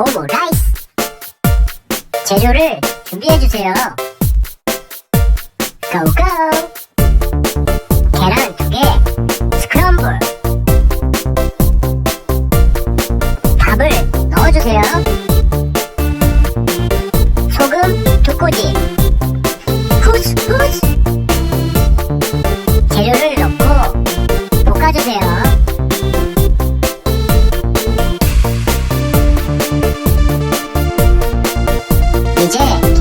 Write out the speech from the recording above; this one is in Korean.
오모 라이스. 제조를 준비해주세요. 고고. 계란 두개 스크럼블. 밥을 넣어주세요. 소금 두 꼬집. 후스 후스. 재료를 你在。